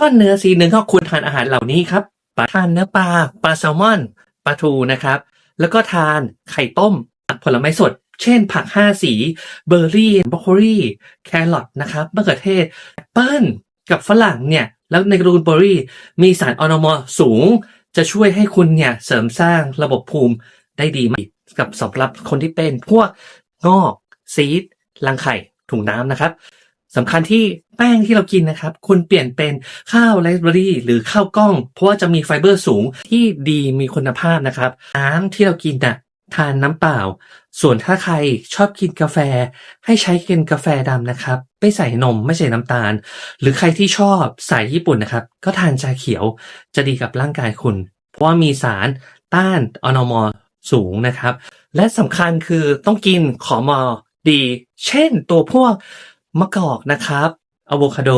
ก้อนเนื้อสีหนึ่งก็ควรทานอาหารเหล่านี้ครับปลาทานเนื้อปลาปลาแซลมอนปลาทูนะครับ แล้วก็ทานไข่ต้มผลไม้สด เช่น ผักห้าสีเบอร์รี่บรอกโคลีแครอทนะครับมะเขือเทศแอปเปิ้ลกับฝรั่งเนี่ย แล้วในกรูนเบอร์รี่ มีสารออนมอสูง จะช่วยให้คุณเนี่ยเสริมสร้างระบบภูมิได้ดีมากกับสำหรับคนที่เป็นพวกงอกซีดรังไข่ถุงน้ำนะครับ สำคัญที่แป้งที่เรากินนะครับคุณเปลี่ยนเป็นข้าวไรซ์เบอรี่หรือข้าวกล้อง เพราะว่าจะมีไฟเบอร์สูงที่ดีมีคุณภาพนะครับน้ำที่เรากินน่ะทานน้ำเปล่า ส่วนถ้าใครชอบกินกาแฟ ให้ใช้กินกาแฟดำนะครับ ไม่ใส่นมไม่ใส่น้ำตาล หรือใครที่ชอบสายญี่ปุ่นนะครับ ก็ทานชาเขียวจะดีกับร่างกายคุณ เพราะว่ามีสารต้านอนมอสูงนะครับ และสำคัญคือต้องกินขอมอดี เช่นตัวพวก มะกอกนะครับอะโวคาโด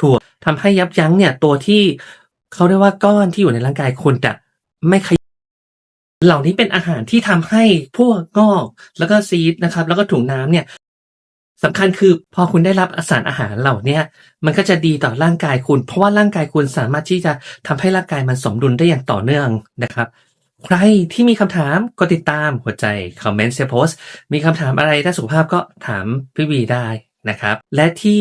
ถั่วทำให้ยับยั้งเนี่ยตัวที่เขาเรียกว่าก้อนที่อยู่ในร่างกายคุณจะไม่ขยเหล่านี้เป็นอาหารที่ทำให้พวกงอก แล้วก็ซีดนะครับ แล้วก็ถุงน้ำเนี่ยสำคัญคือพอคุณได้รับสารอาหารเหล่าเนี้มันก็จะดีต่อร่างกายคุณ เพราะว่าร่างกายคุณสามารถที่จะทำให้ร่างกายมันสมดุลได้อย่างต่อเนื่องนะครับ ใครที่มีคำถามก็ติดตามหัวใจคอมเมนต์เซโพสมีคำถามอะไรด้านสุขภาพก็ถามพี่วีได้ นะครับ และที่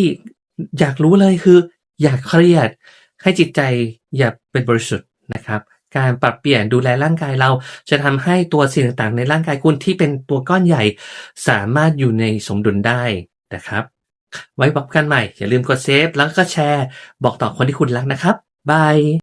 อยากรู้เลยคือ อยากเครียด ให้จิตใจอย่าเป็นบริสุทธิ์นะครับ การปรับเปลี่ยนดูแลร่างกายเรา จะทำให้ตัวสิ่งต่างๆ ในร่างกายคุณที่เป็นตัวก้อนใหญ่ สามารถอยู่ในสมดุลได้นะครับ ไว้พบกันใหม่ อย่าลืมกดเซฟแล้วก็แชร์ บอกต่อคนที่คุณรักนะครับบาย